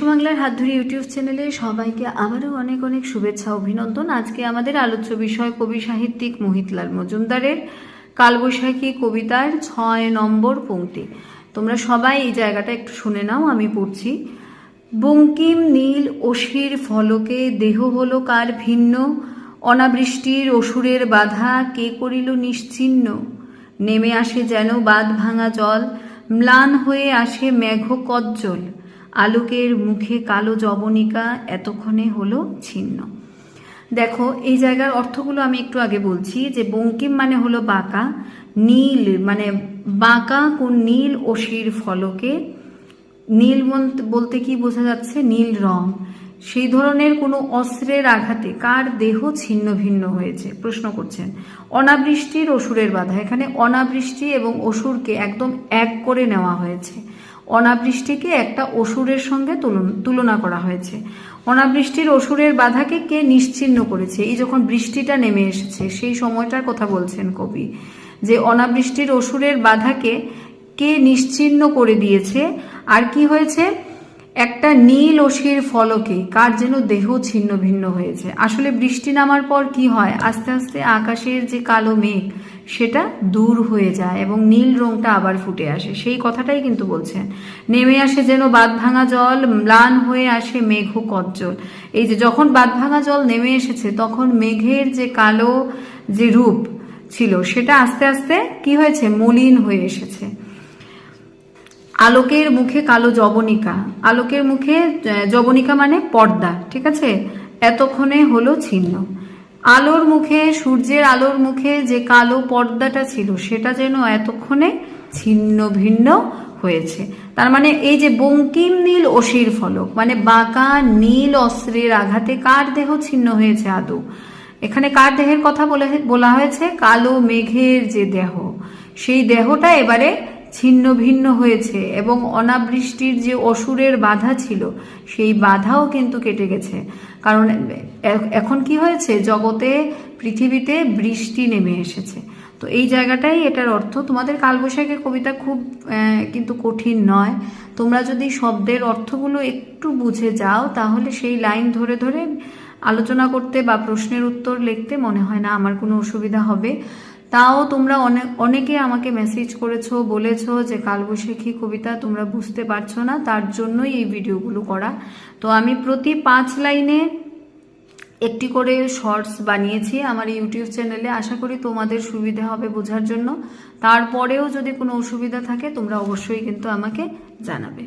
বাংলার হাত ধরে ইউটিউব চ্যানেলে সবাইকে আবারও অনেক অনেক শুভেচ্ছা, অভিনন্দন। আজকে আমাদের আলোচ্য বিষয় কবি সাহিত্যিক মোহিতলাল মজুমদারের কালবৈশাখী কবিতার ছয় নম্বর পংক্তি তোমরা সবাই এই জায়গাটা একটু শুনে নাও, আমি পড়ছি। বঙ্কিম নীল অশির ফলকে দেহ হলো কার ভিন্ন? অনাবৃষ্টির অসুরের বাধা কে করিল নিশ্চিহ্ন নেমে আসে যেন বাঁধ ভাঙা জল, ম্লান হয়ে আসে মেঘ কজ্জল আলোকের মুখে কালো জবনিকা এতক্ষণে হলো ছিন্ন। দেখো, এই জায়গার অর্থগুলো আমি একটু আগে বলছি যে বঙ্কিম মানে হলো বাঁকা, নীল মানে বাঁকা কোন নীল অশির ফলকে। নীল বলতে কি বোঝা যাচ্ছে? নীল রং। সেই ধরনের কোনো অস্ত্রের আঘাতে কার দেহ ছিন্ন ভিন্ন হয়েছে? প্রশ্ন করছেন। অনাবৃষ্টির অসুরের বাধা। এখানে অনাবৃষ্টি এবং অসুরকে একদম এক করে নেওয়া হয়েছে। অনাবৃষ্টিকে একটা অসুরের সঙ্গে তুলন- করা হয়েছে। অনাবৃষ্টির অসুরের বাধাকে কে নিশ্চিহ্ন করেছে? এই যখন বৃষ্টিটা নেমে এসেছে, সেই সময়টার কথা বলছেন কবি। যে অনাবৃষ্টির অসুরের বাধাকে কে নিশ্চিহ্ন করে দিয়েছে, আর কি হয়েছে? একটা নীল অসির ফলকে কার যেন দেহ ছিন্ন ভিন্ন হয়েছে। আসলে বৃষ্টি নামার পর কি হয়? আস্তে আস্তে আকাশের যে কালো মেঘ, সেটা দূর হয়ে যায় এবং নীল রংটা আবার ফুটে আসে। সেই কথাটাই কিন্তু বলছেন। নেমে আসে যেন বাঁধ ভাঙা জল, ম্লান হয়ে আসে মেঘ কজ্জল। এই যে যখন বাঁধ ভাঙা জল নেমে এসেছে, তখন মেঘের যে কালো যে রূপ ছিল, সেটা আস্তে আস্তে কি হয়েছে? মলিন হয়ে এসেছে। আলোকের মুখে কালো জবনিকা আলোকের মুখে জবনিকা মানে পর্দা, ঠিক আছে? এতক্ষণে হলো ছিন্ন। আলোর মুখে, সূর্যের আলোর মুখে যে কালো পর্দাটা ছিল, সেটা যেন এতক্ষণে ছিন্ন ভিন্ন হয়েছে। তার মানে এই যে বঙ্কিম নীল অশির ফলক মানে বাঁকা নীল অস্ত্রের আঘাতে কার দেহ ছিন্ন হয়েছে আদৌ? এখানে কার দেহের কথা বলে, বলা হয়েছে? কালো মেঘের যে দেহ। সেই দেহটা এবারে ছিন্ন ভিন্ন হয়েছে এবং অনাবৃষ্টির যে অসুরের বাধা ছিল, সেই বাধাও কিন্তু কেটে গেছে। কারণ এখন কি হয়েছে? জগতে, পৃথিবীতে বৃষ্টি নেমে এসেছে। তো এই জায়গাটাই এটার অর্থ। তোমাদের কালবৈশাখের কবিতা খুব কিন্তু কঠিন নয়। তোমরা যদি শব্দের অর্থগুলো একটু বুঝে যাও, তাহলে সেই লাইন ধরে ধরে আলোচনা করতে বা প্রশ্নের উত্তর লিখতে মনে হয় না আমার কোনো অসুবিধা হবে। তাও তোমরা অনেক আমাকে মেসেজ করেছ, বলেছ যে কালবৈশাখী কবিতা তোমরা বুঝতে পারছ না, তার জন্যই এই ভিডিওগুলো করা। তো আমি প্রতি পাঁচ লাইনে একটি করে শর্টস বানিয়েছি আমার ইউটিউব চ্যানেলে আশা করি তোমাদের সুবিধা হবে বোঝার জন্য। তারপরেও যদি কোনো অসুবিধা থাকে তোমরা অবশ্যই কিন্তু আমাকে জানাবে।